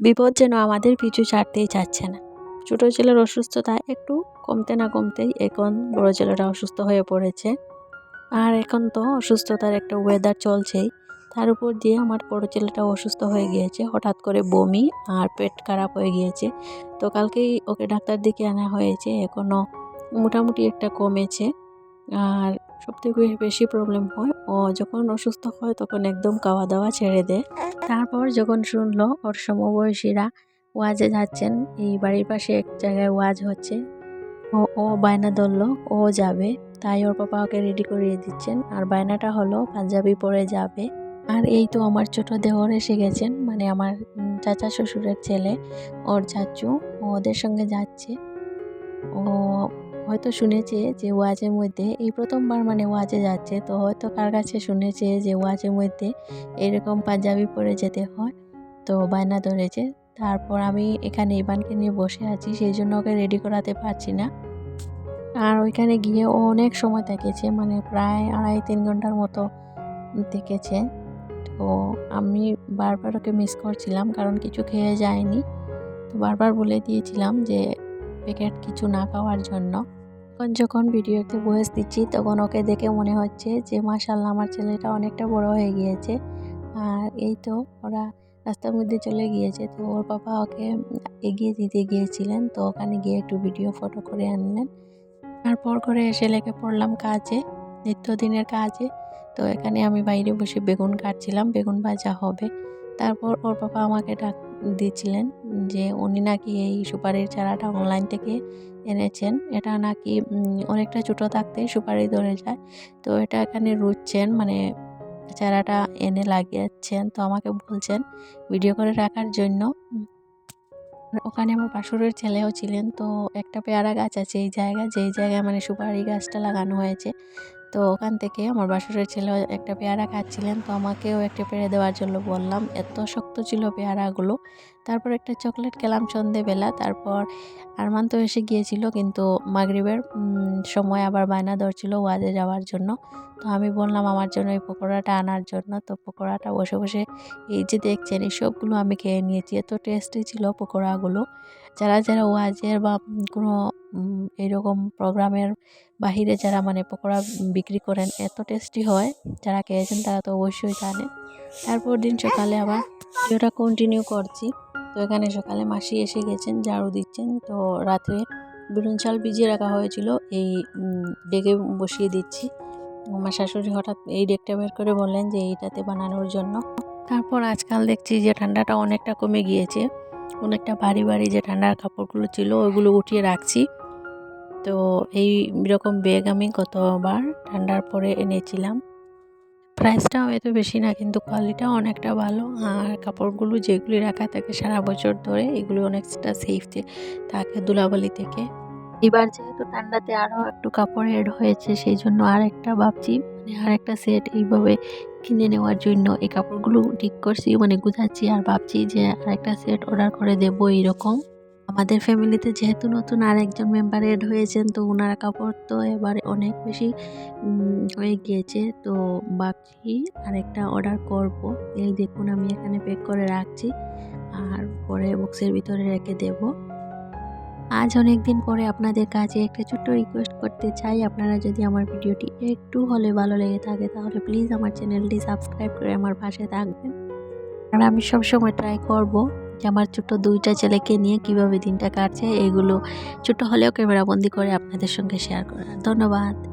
বিপদ যেন আমাদের পিছু ছাড়তেই চাচ্ছে না। ছোটো ছেলের অসুস্থতা একটু কমতে না কমতেই এখন বড় ছেলেরা অসুস্থ হয়ে পড়েছে। আর এখন তো অসুস্থতার একটা ওয়েদার চলছেই। তার উপর দিয়ে আমার বড় ছেলেটা অসুস্থ হয়ে গিয়েছে, হঠাৎ করে বমি আর পেট খারাপ হয়ে গিয়েছে। তো কালকেই ওকে ডাক্তার দিকে আনা হয়েছে এখনও মোটামুটি একটা কমেছে। আর সবথেকে বেশি প্রবলেম হয়। ও যখন অসুস্থ হয়, তখন একদম খাওয়া দাওয়া ছেড়ে দেয়। তারপর যখন শুনলো ওর সমবয়সীরা ওয়াজে যাচ্ছেন, এই বাড়ির পাশে এক জায়গায় ওয়াজ হচ্ছে। ও ও বায়না ধরলো, ও যাবে। তাই ওর পাপা ওকে রেডি করিয়ে দিচ্ছেন। আর বায়নাটা হলো পাঞ্জাবি পরে যাবে। আর এই তো আমার ছোট দেওর এসে গেছেন। মানে আমার চাচা শ্বশুরের ছেলে, ওর চাচু ওদের সঙ্গে যাচ্ছে। ও হয়তো শুনেছে যে ওয়াজের মধ্যে, এই প্রথমবার মানে ওয়াজে যাচ্ছে, তো হয়তো কার কাছে শুনেছে যে ওয়াজের মধ্যে এরকম পাঞ্জাবি পরে যেতে হয়, তো বায়না ধরেছে। তারপর আমি এখানে ইবানকে নিয়ে বসে আছি, সেই জন্য ওকে রেডি করাতে পারছি না। আর ওইখানে গিয়ে ও অনেক সময় থেকেছে মানে প্রায় আড়াই তিন ঘণ্টার মতো থেকেছে। তো আমি বারবার ওকে মিস করছিলাম, কারণ কিছু খেয়ে যায়নি। তো বারবার বলে দিয়েছিলাম যে প্যাকেট কিছু না খাওয়ার জন্য। এখন যখন ভিডিওতে ভয়েস দিচ্ছি, তখন ওকে দেখে মনে হচ্ছে যে মাশাল্লাহ আমার ছেলেটা অনেকটা বড় হয়ে গিয়েছে। আর এই তো ওরা রাস্তার মধ্যে চলে গিয়েছে। তো ওর বাবা ওকে এগিয়ে দিতে গিয়েছিলেন। তো ওখানে গিয়ে একটু ভিডিও ফটো করে আনলেন। তারপর করে এসে লেগে পড়লাম কাজে, নিত্যদিনের কাজে। তো এখানে আমি বাইরে বসে বেগুন কাটছিলাম। বেগুন ভাজা হবে। তারপর ওর বাবা আমাকে ডাক দিয়েছিলেন যে উনি নাকি এই সুপারির চারাটা অনলাইন থেকে এনেছেন। এটা নাকি অনেকটা ছোটো থাকতেই সুপারি ধরে যায়। তো এটা এখানে রুচ্ছেন মানে চারাটা এনে লাগিয়েছেন। তো আমাকে বলছেন ভিডিও করে রাখার জন্য। ওখানে আমার পাশুরের ছেলেও ছিলেন। তো একটা পেয়ারা গাছ আছে এই জায়গায়, যেই জায়গায় মানে সুপারি গাছটা লাগানো হয়েছে। তো ওখান থেকে আমার বাসুরের ছেলে একটা পেয়ারা খাচ্ছিলেন, তো আমাকেও একটা পেরে দেওয়ার জন্য বললাম। এত শক্ত ছিল পেয়ারাগুলো। তারপর একটা চকলেট খেলাম সন্ধেবেলা, তারপর আরমান তো এসে গিয়েছিল, কিন্তু মাগরিবের সময় আবার বায়না ধরছিল ওয়াজে যাওয়ার জন্য। তো আমি বললাম আমার জন্য এই পকোড়াটা আনার জন্য। তো পকোড়াটা বসে বসে এই যে দেখছেন, এই সবগুলো আমি খেয়ে নিয়েছি। এত টেস্টি ছিল পকোড়াগুলো। যারা যারা ওয়াজের বা কোনো এরকম প্রোগ্রামের বাহিরে যারা মানে পকোড়া বিক্রি করেন, এত টেস্টি হয়, যারা খেয়েছেন তারা তো অবশ্যই জানে। তারপর দিন সকালে আবার ভিডিওটা কন্টিনিউ করছি। তো এখানে সকালে মাসি এসে গেছেন, ঝাড়ু দিচ্ছেন। তো রাত্রে বেগুন চাল ভিজিয়ে রাখা হয়েছিল, এই ডেকে বসিয়ে দিচ্ছি। আমার শাশুড়ি হঠাৎ এই ডেকটা বের করে বললেন যে এইটাতে বানানোর জন্য। তারপর আজকাল দেখছি যে ঠান্ডাটা অনেকটা কমে গিয়েছে। অনেকটা ভারী ভারী যে ঠান্ডার কাপড়গুলো ছিল, ওইগুলো উঠিয়ে রাখছি। তো এই রকম ব্যাগ আমি গতবার ঠান্ডার পরে এনেছিলাম। প্রাইসটাও এত বেশি না, কিন্তু কোয়ালিটিটাও অনেকটা ভালো। আর কাপড়গুলো যেগুলি রাখা থাকে সারা বছর ধরে, এগুলো অনেকটা সেফ থাকে ধুলাবালি থেকে। এবার যেহেতু ঠান্ডাতে আরও একটু কাপড় এড হয়েছে সেই জন্য আর একটা ভাবছি মানে আর একটা সেট এইভাবে কিনে নেওয়ার জন্য। এই কাপড়গুলো ঠিক করছি মানে গুছাচ্ছি আর ভাবছি যে আরেকটা সেট অর্ডার করে দেবো এইরকম। আমাদের ফ্যামিলিতে যেহেতু নতুন আরেকজন মেম্বার এড হয়েছেন, তো ওনার কাপড় তো এবারে অনেক বেশি হয়ে গিয়েছে। তো ভাবছি আরেকটা অর্ডার করব। এই দেখুন, আমি এখানে প্যাক করে রাখছি। আর পরে বক্সের ভিতরে রেখে দেব। আজ অনেক দিন পরে আপনাদের কাছে একটা ছোট্ট রিকোয়েস্ট করতে চাই। আপনারা যদি আমার ভিডিওটি একটু হলে ভালো লেগে থাকে, তাহলে প্লিজ আমার চ্যানেলটি সাবস্ক্রাইব করে আমার পাশে থাকবেন। আর আমি সবসময় ট্রাই করব। আমার ছোট দুইটা ছেলেকে নিয়ে কীভাবে দিনটা কাটছে, এগুলো ছোট হলেও ক্যামেরাবন্দি করে আপনাদের সঙ্গে শেয়ার করার। ধন্যবাদ।